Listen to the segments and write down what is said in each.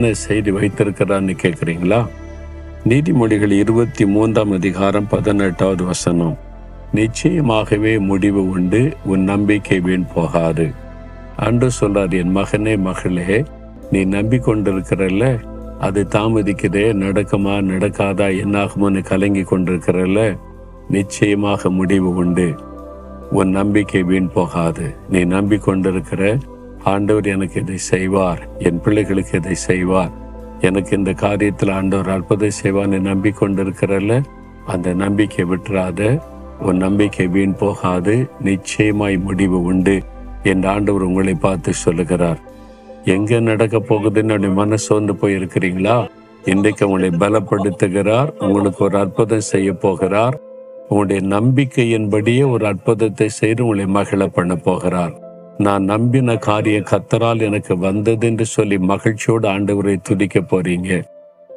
என்ன செய்தி வைத்திருக்கிறான்னு கேட்குறீங்களா நீதிமொழிகள் இருபத்தி மூன்றாம் அதிகாரம் பதினெட்டாவது வசனம். நிச்சயமாகவே முடிவு உண்டு உன் நம்பிக்கை வீண் போகாது. அன்று சொல்றார் என் மகனே மகளே நீ நம்பிக்கொண்டிருக்கிறல்ல அது தாமதிக்குதே நடக்குமா நடக்காதா என்னாகுமோன்னு கலங்கி கொண்டிருக்கிறல்ல நிச்சயமாக முடிவு உண்டு. உன் நம்பிக்கை வீண் போகாது. நீ நம்பிக்கொண்டிருக்கிற ஆண்டவர் எனக்கு இதை செய்வார். என் பிள்ளைகளுக்கு இதை செய்வார். எனக்கு இந்த காரியத்தில் ஆண்டவர் அற்புதம் செய்வான்னு நம்பிக்கொண்டிருக்கிறல்ல அந்த நம்பிக்கை விட்டுறாத உன் நம்பிக்கை வீண் போகாது நிச்சயமாய் முடிவு உண்டு என் ஆண்டவர் உங்களை பார்த்து சொல்லுகிறார். எங்க நடக்க போகுதுன்னு அப்படி மனசு வந்து போயிருக்கிறீங்களா? இன்றைக்கு உங்களை பலப்படுத்துகிறார் உங்களுக்கு ஒரு அற்புதம் செய்ய போகிறார். உங்களுடைய நம்பிக்கையின்படியே ஒரு அற்புதத்தை செய்து உங்களை மகிழ பண்ண போகிறார். நான் நம்பின காரிய கத்தரால் எனக்கு வந்தது என்று சொல்லி மகிழ்ச்சியோடு ஆண்டவரை துதிக்க போறீங்க.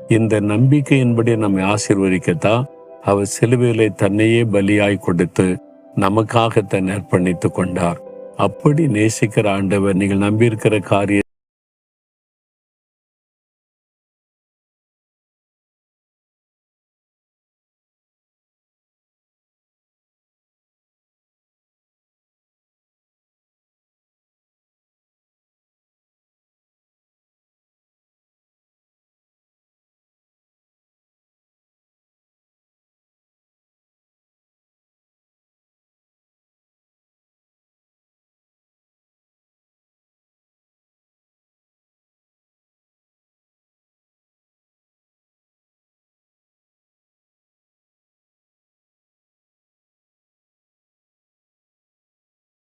இந்த நம்பிக்கையின்படி நம்மை ஆசீர்வதிக்கத்தான் அவர் சிலுவையிலே தன்னையே பலியாய் கொடுத்து நமக்காக தன் அர்ப்பணித்துக் கொண்டார். அப்படி நேசிக்கிற ஆண்டவர் நீங்கள் நம்பியிருக்கிற காரியம்